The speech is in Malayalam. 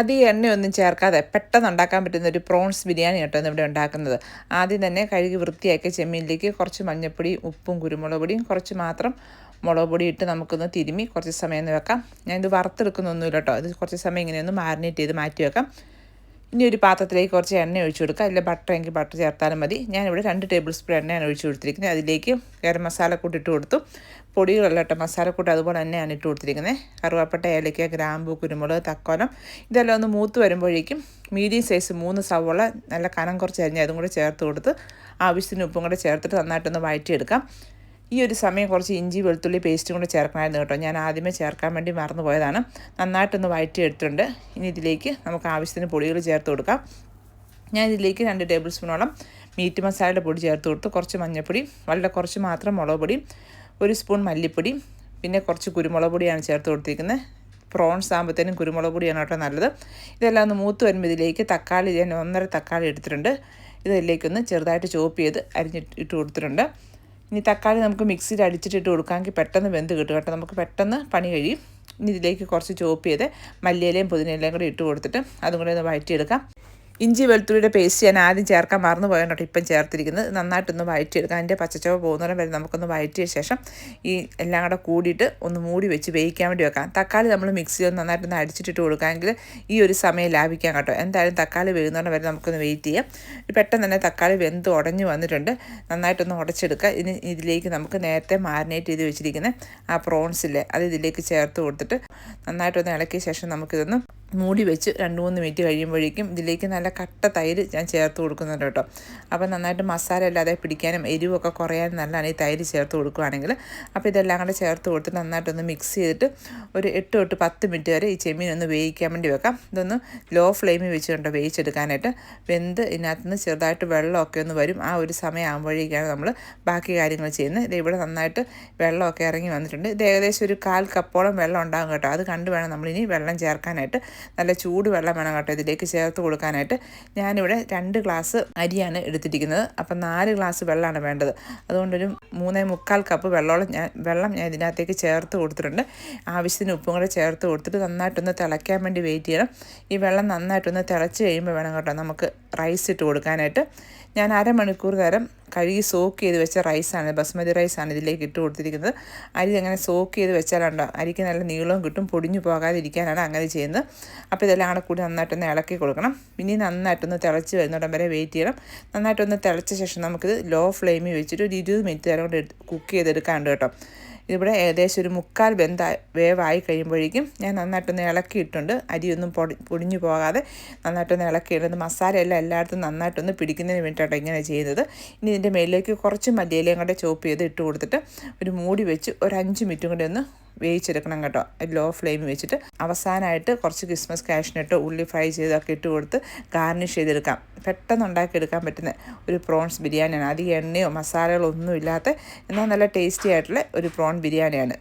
അധികം എണ്ണയൊന്നും ചേർക്കാതെ പെട്ടെന്ന് ഉണ്ടാക്കാൻ പറ്റുന്ന ഒരു പ്രോൺസ് ബിരിയാണി കേട്ടോ ഇവിടെ ഉണ്ടാക്കുന്നത്. ആദ്യം തന്നെ കഴുകി വൃത്തിയാക്കിയ ചെമ്മീനിലേക്ക് കുറച്ച് മഞ്ഞൾപ്പൊടി ഉപ്പും കുരുമുളക് പൊടിയും കുറച്ച് മാത്രം മുളക് പൊടി ഇട്ട് നമുക്കൊന്ന് തിരുമി കുറച്ച് സമയം വെക്കാം. ഞാൻ ഇത് വറുത്തെടുക്കുന്നൊന്നുമില്ല കേട്ടോ. ഇത് കുറച്ച് സമയം ഇങ്ങനെയൊന്ന് മാരിനേറ്റ് ചെയ്ത് മാറ്റി വെക്കാം. ഇനി ഒരു പാത്രത്തിലേക്ക് കുറച്ച് എണ്ണ ഒഴിച്ചു കൊടുക്കുക. അതിൽ ബട്ടർ എങ്കിൽ ബട്ടർ ചേർത്താലും മതി. ഞാനിവിടെ രണ്ട് ടേബിൾ സ്പൂൺ എണ്ണയാണ് ഒഴിച്ചു കൊടുത്തിരിക്കുന്നത്. അതിലേക്ക് ഗരം മസാലക്കൂട്ട് ഇട്ട് കൊടുത്തു. പൊടികളല്ല കേട്ടോ മസാലക്കൂട്ട് അതുപോലെ തന്നെയാണ് ഇട്ട് കൊടുത്തിരിക്കുന്നത്. കറുവാപ്പട്ട ഏലയ്ക്ക ഗ്രാമ്പു കുരുമുളക് തക്കോലം ഇതെല്ലാം ഒന്ന് മൂത്ത് വരുമ്പോഴേക്കും മീഡിയം സൈസ് മൂന്ന് സവോള നല്ല കനം കുറച്ച് അരിഞ്ഞ് അതും കൂടെ ചേർത്ത് കൊടുത്ത് ആവശ്യത്തിന് ഉപ്പും കൂടെ ചേർത്തിട്ട് നന്നായിട്ടൊന്ന് വഴറ്റിയെടുക്കാം. ഈ ഒരു സമയം കുറച്ച് ഇഞ്ചി വെളുത്തുള്ളി പേസ്റ്റും കൂടെ ചേർക്കണമായിരുന്നു കേട്ടോ. ഞാൻ ആദ്യമേ ചേർക്കാൻ വേണ്ടി മറന്നു പോയതാണ് നന്നായിട്ടൊന്ന് വയറ്റി എടുത്തിട്ടുണ്ട്. ഇനി ഇതിലേക്ക് നമുക്ക് ആവശ്യത്തിന് പൊടികൾ ചേർത്ത് കൊടുക്കാം. ഞാൻ ഇതിലേക്ക് രണ്ട് ടേബിൾ സ്പൂണോളം മീറ്റ് മസാലയുടെ പൊടി ചേർത്ത് കൊടുത്ത്. കുറച്ച് മഞ്ഞൾപ്പൊടി വളരെ കുറച്ച് മാത്രം മുളക് പൊടി ഒരു സ്പൂൺ മല്ലിപ്പൊടി പിന്നെ കുറച്ച് കുരുമുളക് പൊടിയാണ് ചേർത്ത് കൊടുത്തിരിക്കുന്നത്. പ്രോൺസ് ആകുമ്പോഴത്തേനും കുരുമുളക് പൊടിയാണ് കേട്ടോ നല്ലത്. ഇതെല്ലാം ഒന്ന് മൂത്ത് വരുമ്പോൾ ഇതിലേക്ക് തക്കാളി ഞാൻ ഒന്നര തക്കാളി എടുത്തിട്ടുണ്ട്. ഇതിലേക്കൊന്ന് ചെറുതായിട്ട് ചോപ്പ് ചെയ്ത് അരിഞ്ഞിട്ട് ഇട്ട് കൊടുത്തിട്ടുണ്ട്. ഇനി തക്കാളി നമുക്ക് മിക്സിയിൽ അടിച്ചിട്ടിട്ട് കൊടുക്കാമെങ്കിൽ പെട്ടെന്ന് വെന്ത് കിട്ടും കേട്ടോ. നമുക്ക് പെട്ടെന്ന് പണി കഴിയും. ഇനി ഇതിലേക്ക് കുറച്ച് ചോപ്പ് ചെയ്ത് മല്ലിയിലയും പുതിനയിലയും കൂടി ഇട്ട് കൊടുത്തിട്ട് അതും കൂടി ഒന്ന് വഴറ്റിയെടുക്കാം. ഇഞ്ചി വെളുത്തുള്ളിയുടെ പേസ്റ്റ് ഞാൻ ആദ്യം ചേർക്കാൻ മറന്നു പോയാണ് ഇപ്പം ചേർത്തിരിക്കുന്നത്. നന്നായിട്ടൊന്ന് വഴറ്റിയെടുക്കാം. അതിന്റെ പച്ചച്ചവ പോകുന്നവരെ വരെ നമുക്കൊന്ന് വഴറ്റിയ ശേഷം ഈ എല്ലാം കൂടെ കൂടിയിട്ട് ഒന്ന് മൂടി വെച്ച് വേവിക്കാൻ വേണ്ടി വെക്കാം. തക്കാളി നമ്മൾ മിക്സിയിൽ ഒന്ന് നന്നായിട്ടൊന്ന് അടിച്ചിട്ടിട്ട് കൊടുക്കാമെങ്കിൽ ഈ ഒരു സമയം ലാഭിക്കാം കേട്ടോ. എന്തായാലും തക്കാളി വേകുന്നവരെ വരെ നമുക്കൊന്ന് വെയിറ്റ് ചെയ്യാം. പെട്ടെന്ന് തന്നെ തക്കാളി വെന്ത് ഉടഞ്ഞു വന്നിട്ടുണ്ട്. നന്നായിട്ടൊന്ന് ഉടച്ചെടുക്കുക. ഇനി ഇതിലേക്ക് നമുക്ക് നേരത്തെ മാരിനേറ്റ് ചെയ്ത് വെച്ചിരിക്കുന്ന ആ പ്രോൺസില്ലേ അത് ഇതിലേക്ക് ചേർത്ത് കൊടുത്തിട്ട് നന്നായിട്ടൊന്ന് ഇളക്കിയ ശേഷം നമുക്കിതൊന്ന് മൂടി വെച്ച് രണ്ട് മൂന്ന് മിനിറ്റ് കഴിയുമ്പോഴേക്കും ഇതിലേക്ക് നല്ല കട്ട തൈര് ഞാൻ ചേർത്ത് കൊടുക്കുന്നുണ്ട് കേട്ടോ. അപ്പോൾ നന്നായിട്ട് മസാല അല്ലാതെ പിടിക്കാനും എരിവൊക്കെ കുറയാനും നല്ലതാണ് ഈ തൈര് ചേർത്ത് കൊടുക്കുകയാണെങ്കിൽ അപ്പോൾ ഇതെല്ലാം കൂടെ ചേർത്ത് കൊടുത്ത് നന്നായിട്ടൊന്ന് മിക്സ് ചെയ്തിട്ട് ഒരു എട്ട് തൊട്ട് പത്ത് മിനിറ്റ് വരെ ഈ ചെമ്മീൻ ഒന്ന് വേവിക്കാൻ വേണ്ടി വെക്കാം. ഇതൊന്ന് ലോ ഫ്ലെയിമിൽ വെച്ചുകൊണ്ട് വേവിച്ചെടുക്കാനായിട്ട് വെന്ത് ഇതിനകത്തുനിന്ന് ചെറുതായിട്ട് വെള്ളമൊക്കെ ഒന്ന് വരും. ആ ഒരു സമയമാകുമ്പോഴേക്കാണ് നമ്മൾ ബാക്കി കാര്യങ്ങൾ ചെയ്യുന്നത്. ഇത് ഇവിടെ നന്നായിട്ട് വെള്ളമൊക്കെ ഇറങ്ങി വന്നിട്ടുണ്ട്. ഇത് ഏകദേശം ഒരു കാൽ കപ്പോളം വെള്ളം ഉണ്ടാകും കേട്ടോ. അത് കണ്ട് വേണം നമ്മളിനി വെള്ളം ചേർക്കാനായിട്ട്. നല്ല ചൂട് വെള്ളം വേണം കേട്ടോ ഇതിലേക്ക് ചേർത്ത് കൊടുക്കാനായിട്ട്. ഞാനിവിടെ രണ്ട് ഗ്ലാസ് അരിയാണ് എടുത്തിരിക്കുന്നത്. അപ്പം നാല് ഗ്ലാസ് വെള്ളമാണ് വേണ്ടത്. അതുകൊണ്ടൊരു മൂന്നേ മുക്കാൽ കപ്പ് വെള്ളമോളം ഞാൻ വെള്ളം ഞാൻ ഇതിനകത്തേക്ക് ചേർത്ത് കൊടുത്തിട്ടുണ്ട്. ആവശ്യത്തിന് ഉപ്പും കൂടെ ചേർത്ത് കൊടുത്തിട്ട് നന്നായിട്ടൊന്ന് തിളയ്ക്കാൻ വേണ്ടി വെയിറ്റ് ചെയ്യണം. ഈ വെള്ളം നന്നായിട്ടൊന്ന് തിളച്ച് കഴിയുമ്പോൾ വേണം കേട്ടോ നമുക്ക് റൈസ് ഇട്ട് കൊടുക്കാനായിട്ട്. ഞാൻ അരമണിക്കൂർ നേരം കഴുകി സോക്ക് ചെയ്ത് വെച്ച റൈസാണ് ബസ്മതി റൈസാണ് ഇതിലേക്ക് ഇട്ട് കൊടുത്തിരിക്കുന്നത്. അരി അങ്ങനെ സോക്ക് ചെയ്ത് വെച്ചാലുണ്ടോ അരിക്ക് നല്ല നീളവും കിട്ടും പൊടിഞ്ഞു പോകാതിരിക്കാനാണ് അങ്ങനെ ചെയ്യുന്നത്. അപ്പോൾ ഇതെല്ലാം കൂടെ കൂടി നന്നായിട്ടൊന്ന് ഇളക്കി കൊടുക്കണം. പിന്നെ നന്നായിട്ടൊന്ന് തിളച്ച് വരുന്നിടം വരെ വെയിറ്റ് ചെയ്യണം. നന്നായിട്ടൊന്ന് തിളച്ച ശേഷം നമുക്കിത് ലോ ഫ്ലെയിമിൽ വെച്ചിട്ട് ഒരു ഇരുപത് മിനിറ്റ് നേരം കൊണ്ട് കുക്ക് ചെയ്തെടുക്കാണ്ട് കേട്ടോ. ഇവിടെ ഏകദേശം ഒരു മുക്കാൽ വെന്ത വേവായി കഴിയുമ്പോഴേക്കും ഞാൻ നന്നായിട്ടൊന്ന് ഇളക്കിയിട്ടുണ്ട്. അരിയൊന്നും പൊടി പൊടിഞ്ഞു പോകാതെ നന്നായിട്ടൊന്ന് മസാല എല്ലാം എല്ലായിടത്തും നന്നായിട്ടൊന്ന് പിടിക്കുന്നതിന് വേണ്ടിയിട്ടാണ് ഇങ്ങനെ ചെയ്യുന്നത്. ഇനി ഇതിന്റെ മേലിലേക്ക് കുറച്ച് മല്ലിയിലയും കൂടെ ചോപ്പ് ചെയ്ത് ഇട്ട് കൊടുത്തിട്ട് ഒരു മൂടി വെച്ച് ഒരു അഞ്ച് മിനിറ്റും കൂടെ ഒന്ന് വേവിച്ചെടുക്കണം കേട്ടോ. ലോ ഫ്ലെയിം വെച്ചിട്ട് അവസാനമായിട്ട് കുറച്ച് ക്രിസ്മസ് കാഷ്നട്ട് ഉള്ളി ഫ്രൈ ചെയ്തൊക്കെ ഇട്ട് കൊടുത്ത് ഗാർണിഷ് ചെയ്തെടുക്കാം. പെട്ടെന്ന് ഉണ്ടാക്കിയെടുക്കാൻ പറ്റുന്ന ഒരു പ്രോൺസ് ബിരിയാണിയാണ്. അധികം എണ്ണയോ മസാലകളോ ഒന്നും ഇല്ലാത്ത എന്നാൽ നല്ല ടേസ്റ്റി ആയിട്ടുള്ള ഒരു പ്രോൺ ബിരിയാണിയാണ്.